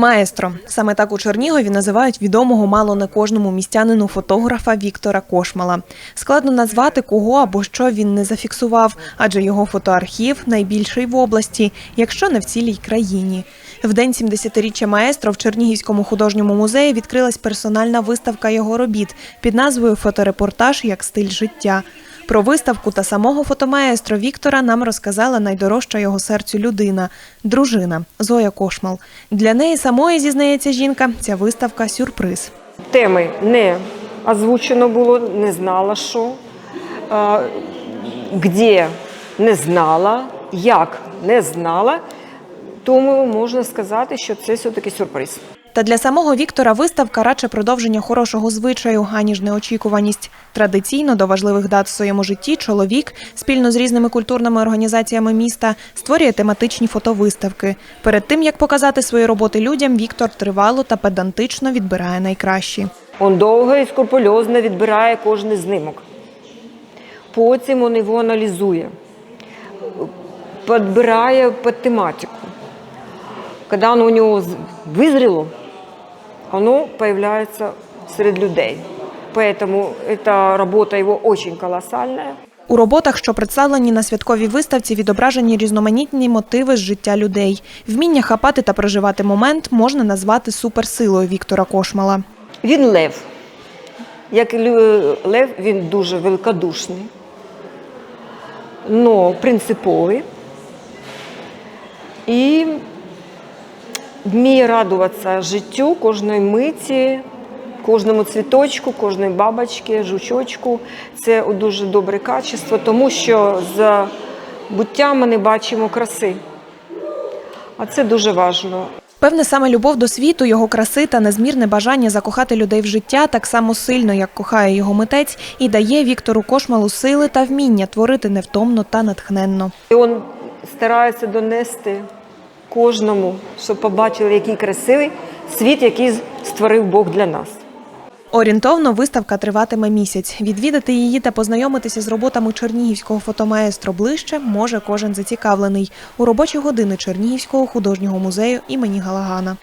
Маестро саме так у Чернігові називають відомого мало не кожному містянину фотографа Віктора Кошмала. Складно назвати кого або що він не зафіксував, адже його фотоархів найбільший в області, якщо не в цілій країні. В день 70-річчя маестро в Чернігівському художньому музеї відкрилась персональна виставка його робіт під назвою Фоторепортаж як стиль життя. Про виставку та самого фотомаестро Віктора нам розказала найдорожча його серцю людина дружина Зоя Кошмал. Для неї самої зізнається жінка. Ця виставка сюрприз. Теми не озвучено було, не знала, що, де не знала, як не знала. Тому можна сказати, що це все-таки сюрприз. Та для самого Віктора виставка радше продовження хорошого звичаю, аніж неочікуваність. Традиційно до важливих дат в своєму житті чоловік спільно з різними культурними організаціями міста створює тематичні фотовиставки. Перед тим як показати свої роботи людям, Віктор тривало та педантично відбирає найкращі. Він довго і скрупульозно відбирає кожен знімок. Потім він його аналізує, підбирає під тематику. Коли воно у нього з- визріло, воно появляется серед людей. Поэтому эта работа его очень колоссальная. У роботах, що представлені на святковій виставці, відображені різноманітні мотиви з життя людей. Вміння хапати та проживати момент можна назвати суперсилою Віктора Кошмала. Він лев. Як лев, він дуже великодушний, но принциповий і вміє радуватися життю кожної миті, кожному цвіточку, кожній бабочці, жучочку. Це дуже добре качество, тому що за буття ми не бачимо краси. А це дуже важливо. Певне, саме любов до світу, його краси та незмірне бажання закохати людей в життя так само сильно, як кохає його митець, і дає Віктору Кошмалу сили та вміння творити невтомно та натхненно. І він старається донести кожному, щоб побачили, який красивий світ, який створив Бог для нас. Орієнтовно виставка триватиме місяць. Відвідати її та познайомитися з роботами чернігівського фотомаестро ближче може кожен зацікавлений у робочі години Чернігівського художнього музею імені Галагана.